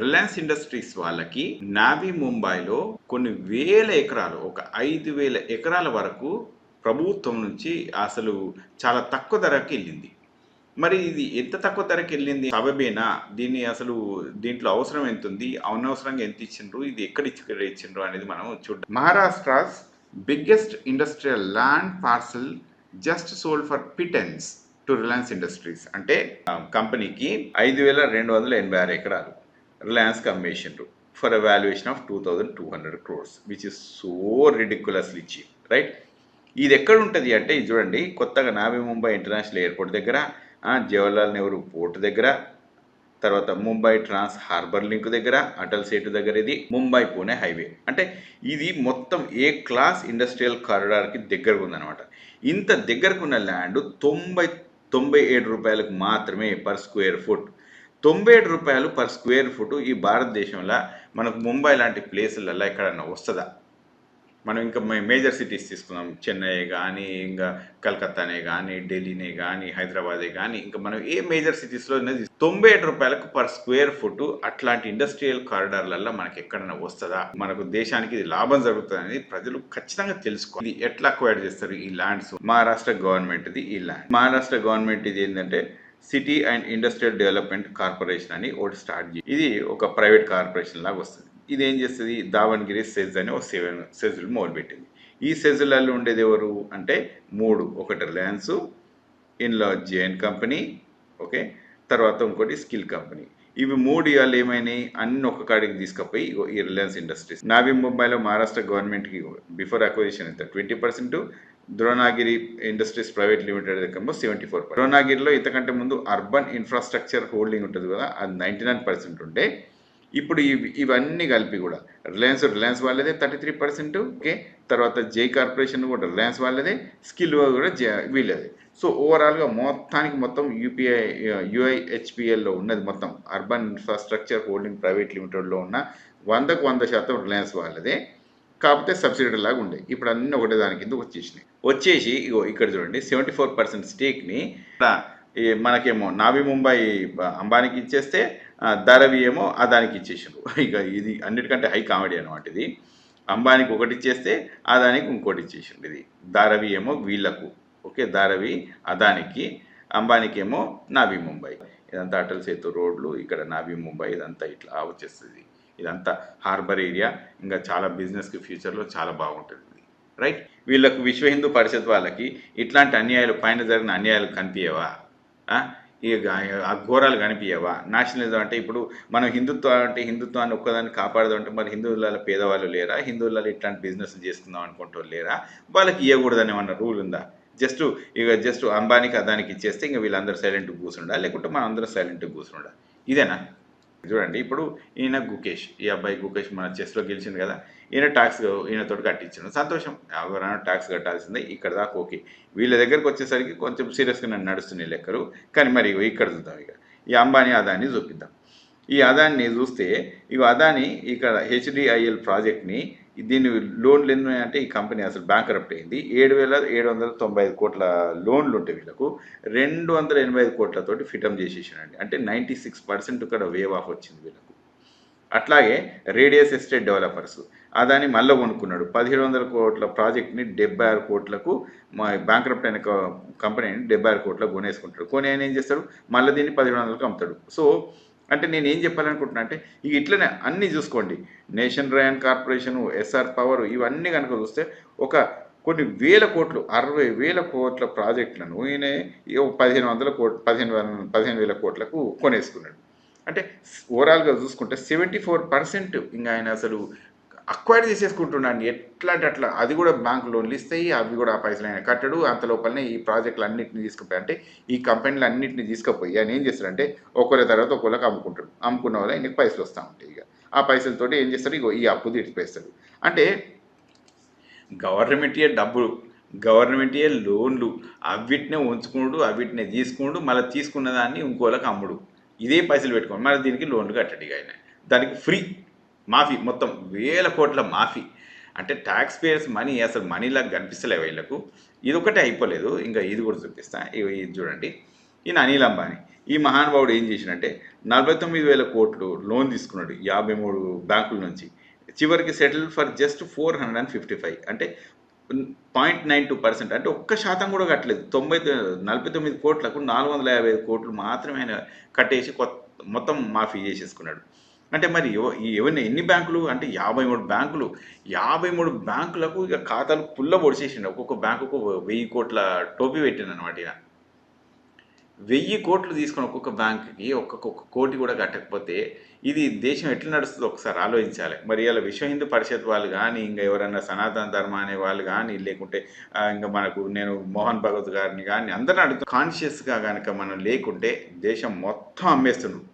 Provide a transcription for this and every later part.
Reliance industries వాళ్ళకి navy ముంబైలో కొన్ని వేల ఎకరాలు ఒక ఐదు వేల ఎకరాల వరకు ప్రభుత్వం నుంచి అసలు చాలా తక్కువ ధరకి వెళ్ళింది. మరి ఇది ఎంత తక్కువ ధరకి వెళ్ళింది? సబబేనా? దీన్ని అసలు దీంట్లో అవసరం ఎంత ఉంది అనవసరంగా ఎంత ఇచ్చిండ్రు? ఇది ఎక్కడ ఇచ్చి ఇచ్చిండ్రు అనేది మనం చూద్దాం Maharashtra's biggest industrial land parcel just sold for pittance to Reliance Industries అంటే కంపెనీకి ఐదు వేల రెండు వందల ఎనభై ఆరు ఎకరాలు. రిలయన్స్కి అమ్మేసిండ్రు for a valuation of two thousand two hundred crores which is so ridiculously cheap right ఇది ఎక్కడ ఉంటుంది అంటే ఇది చూడండి కొత్తగా నావీ ముంబై ఇంటర్నేషనల్ ఎయిర్పోర్ట్ దగ్గర జవహర్లాల్ నెహ్రూ పోర్ట్ దగ్గర తర్వాత ముంబై ట్రాన్స్ హార్బర్ లింక్ దగ్గర అటల్ సేటు దగ్గర ఇది ముంబై పూణే హైవే. అంటే ఇది మొత్తం ఏ క్లాస్ ఇండస్ట్రియల్ కారిడార్కి దగ్గరకు ఉందన్నమాట. ఇంత దగ్గరకున్న ల్యాండ్ తొంభై తొంభై ఏడు రూపాయలకు మాత్రమే పర్ స్క్వేర్ ఫుట్ తొంభై ఏడు రూపాయలు పర్ స్క్వేర్ ఫుట్ ఈ భారతదేశంలో మనకు ముంబై లాంటి ప్లేసులలో ఎక్కడన్నా వస్తుందా? మనం ఇంకా మే- మేజర్ సిటీస్ తీసుకుందాం. చెన్నై కానీ ఇంకా కలకత్తానే కానీ ఢిల్లీనే కానీ హైదరాబాదే కానీ ఇంకా మనం ఏ మేజర్ సిటీస్లో తొంభై ఏడు రూపాయలకు పర్ స్క్వేర్ ఫుట్ అట్లాంటి ఇండస్ట్రియల్ కారిడార్లలో మనకి ఎక్కడైనా వస్తుందా? మనకు దేశానికి ఇది లాభం జరుగుతుంది ప్రజలు ఖచ్చితంగా తెలుసుకోవాలి. ఎట్లా అక్వైర్ చేస్తారు? ఈ ల్యాండ్స్ మహారాష్ట్ర గవర్నమెంట్ ఇది ఈ ల్యాండ్ మహారాష్ట్ర గవర్నమెంట్ ఇది ఏంటంటే city and industrial development corporation అని ఒకటి స్టార్ట్ చేసి ఇది ఒక ప్రైవేట్ కార్పొరేషన్ లాగా వస్తుంది. ఇది ఏం చేస్తుంది? దావణగిరి సెజ్ అని ఒక సెవెన్ సెజులు మొదలుపెట్టింది. ఈ సెజులలో ఉండేది ఎవరు? అంటే మూడు. ఒకటి రిలయన్స్ ఇన్లో జేఎన్ కంపెనీ ఓకే? తర్వాత ఇంకోటి స్కిల్ కంపెనీ. ఇవి మూడు ఇవాళ ఏమైనాయి? అన్ని ఒక కాడికి తీసుకుపోయి ఈ రిలయన్స్ ఇండస్ట్రీస్. నావీ ముంబైలో మహారాష్ట్ర గవర్నమెంట్కి బిఫోర్ అక్విజిషన్ ఎంత? Twenty percent. Dronagiri industries private limited దగ్గర సెవెంటీ ఫోర్ ద్రోణాగిరిలో ఇంతకంటే ముందు అర్బన్ ఇన్ఫ్రాస్ట్రక్చర్ హోల్డింగ్ ఉంటుంది కదా అది నైంటీ నైన్ పర్సెంట్ ఉంటే ఇప్పుడు ఇవి ఇవన్నీ కలిపి కూడా రిలయన్స్ రిలయన్స్ వాళ్ళదే థర్టీ త్రీ పర్సెంట్ ఓకే తర్వాత జే కార్పొరేషన్ కూడా రిలయన్స్ వాళ్ళదే స్కిల్ కూడా జే- వీళ్ళదే. సో ఓవరాల్గా మొత్తానికి మొత్తం యూపీఐ యూఐహెచ్పిఎల్లో ఉన్నది మొత్తం అర్బన్ ఇన్ఫ్రాస్ట్రక్చర్ హోల్డింగ్ ప్రైవేట్ లిమిటెడ్లో ఉన్న వందకు వంద శాతం రిలయన్స్ వాళ్ళదే. కాకపోతే సబ్సిడీ లాగా ఉండే. ఇప్పుడు అన్ని ఒకటే దాని కింద వచ్చేసినాయి. వచ్చేసి ఇగో ఇక్కడ చూడండి సెవెంటీ ఫోర్ పర్సెంట్ స్టేక్ని మనకేమో నావి ముంబై అంబానీకి ఇచ్చేస్తే ధరవి ఏమో అదానికి ఇచ్చేసారు ఇక ఇది అన్నిటికంటే హై కామెడీ అనమాట ఇది. అంబానీకి ఒకటి ఇచ్చేస్తే అదానికి ఇంకోటి ఇచ్చేసిండు ఇది. ధారవి ఏమో వీళ్ళకు ఓకే ధారవి అదానికి అంబానీకి ఏమో నావి ముంబై. ఇదంతా అటల్ సేతు రోడ్లు ఇక్కడ నావి ముంబై ఇదంతా ఇట్లా వచ్చేస్తుంది. ఇదంతా హార్బర్ ఏరియా. ఇంకా చాలా బిజినెస్కి ఫ్యూచర్లో చాలా బాగుంటుంది. రైట్? వీళ్ళకు విశ్వ హిందూ పరిషత్ వాళ్ళకి ఇట్లాంటి అన్యాయాలు పైన జరిగిన అన్యాయాలు కనిపించవా ఇక ఈ ఆ ఘోరాలు కనిపించవా నేషనలిజం అంటే ఇప్పుడు మనం హిందుత్వం అంటే హిందుత్వాన్ని ఒక్కదాన్ని కాపాడదాం అంటే మరి హిందువులలో పేదవాళ్ళు లేరా? హిందువులలో ఇట్లాంటి బిజినెస్ చేసుకుందాం అనుకుంటారు లేరా? వాళ్ళకి ఇవ్వకూడదని ఏమన్నా రూల్ ఉందా? జస్ట్ ఇక జస్ట్ అంబానీకి అదానికి ఇచ్చేస్తే ఇంకా వీళ్ళందరూ సైలెంట్ కూర్చుండా లేకుంటే మనం అందరం సైలెంట్ కూర్చుండా ఇదేనా? చూడండి ఇప్పుడు ఈయన గుకేష్ ఈ అబ్బాయి గుకేష్ మన చెస్లో గెలిచింది కదా ఈయన ట్యాక్స్ ఈయనతో కట్టించాడు. సంతోషం. ఎవరైనా ట్యాక్స్ కట్టాల్సిందే ఇక్కడ దాకా ఓకే. వీళ్ళ దగ్గరకు వచ్చేసరికి కొంచెం సీరియస్గా నన్ను నడుస్తున్నాయి లెక్కలు కానీ మరి ఇక్కడ చూద్దాం ఇక ఈ అంబానీ అదాన్ని చూపిద్దాం. ఈ అదాన్ని చూస్తే ఇక అదాని ఇక్కడ హెచ్డిఐఎల్ ప్రాజెక్ట్ని దీన్ని లోన్లు ఎన్ని ఉన్నాయంటే ఈ కంపెనీ అసలు బ్యాంకరప్ట్ అయింది. ఏడు వేల ఏడు వందల తొంభై ఐదు కోట్ల లోన్లు ఉంటాయి వీళ్ళకు రెండు వందల ఎనభై ఐదు కోట్లతోటి ఫిటమ్ చేసేసానండి అంటే నైంటీ సిక్స్ పర్సెంట్ ఇక్కడ వేవ్ ఆఫ్ వచ్చింది వీళ్ళకు. అట్లాగే రేడియస్ ఎస్టేట్ డెవలపర్స్ అదాన్ని మళ్ళీ కొనుక్కున్నాడు. పదిహేడు వందల కోట్ల ప్రాజెక్ట్ని డెబ్బై ఆరు కోట్లకు మా బ్యాంక్రప్ట్ అయిన క- కంపెనీని డెబ్బై ఆరు కోట్లకు కొనేసుకుంటాడు. కొని ఆయన ఏం చేస్తాడు? మళ్ళీ దీన్ని పదిహేడు వందలకు అమ్ముతాడు. సో అంటే నేను ఏం చెప్పాలనుకుంటున్నా అంటే ఇక ఇట్లనే అన్నీ చూసుకోండి. Nation rayon corporation SR power ఇవన్నీ కనుక చూస్తే ఒక కొన్ని వేల కోట్లు అరవై వేల కోట్ల ప్రాజెక్టులను ఈయన పదిహేను వందల కోట్ పదిహేను పదిహేను వేల కోట్లకు కొనేసుకున్నాడు. అంటే ఓవరాల్గా చూసుకుంటే సెవెంటీ ఫోర్ పర్సెంట్ ఇంకా ఆయన అసలు అక్వైర్ చేసేసుకుంటున్నాడు ఎట్లా అంటే అట్లా అది కూడా బ్యాంక్ లోన్లు ఇస్తాయి అవి కూడా ఆ పైసలు ఆయన కట్టడు. అంత లోపలనే ఈ ప్రాజెక్టులు అన్నింటిని తీసుకుపోయి అంటే ఈ కంపెనీలు అన్నింటిని తీసుకుపోయి ఆయన ఏం చేస్తాడంటే ఒకరి తర్వాత ఒకరికి అమ్ముకుంటాడు. అమ్ముకున్న వల్ల ఆయనకి పైసలు వస్తూ ఉంటాయి ఇక. ఆ పైసలతోటి ఏం చేస్తాడు? ఇగో ఈ అప్పు తీర్చిపేస్తాడు అంటే గవర్నమెంటే డబ్బులు గవర్నమెంటే లోన్లు అవిటినే ఉంచుకున్నాడు అవిటినే తీసుకున్నాడు మళ్ళీ తీసుకున్న దాన్ని ఇంకోళ్ళకి అమ్ముడు. ఇదే పైసలు పెట్టుకోండి మరి దీనికి లోన్లు కట్టడు ఇక ఆయన. దానికి ఫ్రీ మాఫీ మొత్తం వేల కోట్ల మాఫీ. అంటే ట్యాక్స్ పేయర్స్ మనీ అసలు మనీలాగా కనిపిస్తలే వీళ్ళకు. ఇది ఒకటే అయిపోలేదు. ఇంకా ఇది కూడా చూపిస్తా. ఇది చూడండి. ఈయన అనిల్ అంబానీ ఈ మహానుభావుడు ఏం చేసినంటే నలభై తొమ్మిది వేల కోట్లు లోన్ తీసుకున్నాడు యాభై మూడు బ్యాంకుల నుంచి. చివరికి settle for just four hundred and fifty five అంటే పాయింట్ నైన్ టూ పర్సెంట్ అంటే ఒక్క శాతం కూడా కట్టలేదు. తొంభై నలభై తొమ్మిది కోట్లకు నాలుగు వందల యాభై ఐదు కోట్లు మాత్రమే ఆయన కట్టేసి కొత్త మొత్తం మాఫీ చేసేసుకున్నాడు. అంటే మరి ఏమైనా ఎన్ని బ్యాంకులు? అంటే యాభై మూడు బ్యాంకులు. యాభై మూడు బ్యాంకులకు ఇక ఖాతాలు పుల్ల పొడిచేసిండు ఒక్కొక్క బ్యాంకుకు వెయ్యి కోట్ల టోపీ పెట్టిండు అనమాట ఇక వెయ్యి కోట్లు తీసుకుని ఒక్కొక్క బ్యాంకుకి ఒక్కొక్క కోటి కూడా కట్టకపోతే ఇది దేశం ఎట్లా నడుస్తుందో ఒకసారి ఆలోచించాలి. మరి ఇలా విశ్వ హిందూ పరిషత్ వాళ్ళు కానీ ఇంకా ఎవరైనా సనాతన ధర్మ అనే వాళ్ళు కానీ లేకుంటే ఇంకా మనకు నేను మోహన్ భగవత్ గారిని కానీ అందరిని అడుగుతూ. కాన్షియస్గా కనుక మనం లేకుంటే దేశం మొత్తం అమ్మేస్తున్నాం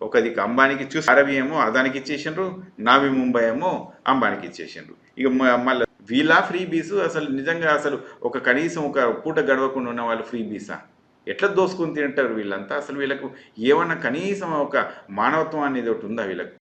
ఒక దిక్కు అంబానీకి చూసి అరవి ఏమో అదానికి ఇచ్చేసిండ్రు నావి ముంబై ఏమో అంబానీకి ఇచ్చేసిండ్రు. ఇక మళ్ళీ వీళ్ళ ఫ్రీ బీసు అసలు నిజంగా అసలు ఒక కనీసం ఒక పూట గడవకుండా ఉన్న వాళ్ళు ఫ్రీ బీసా? ఎట్లా దోసుకుని తింటారు వీళ్ళంతా? అసలు వీళ్ళకు ఏమన్నా కనీసం ఒక మానవత్వం అనేది ఒకటి ఉందా వీళ్ళకు?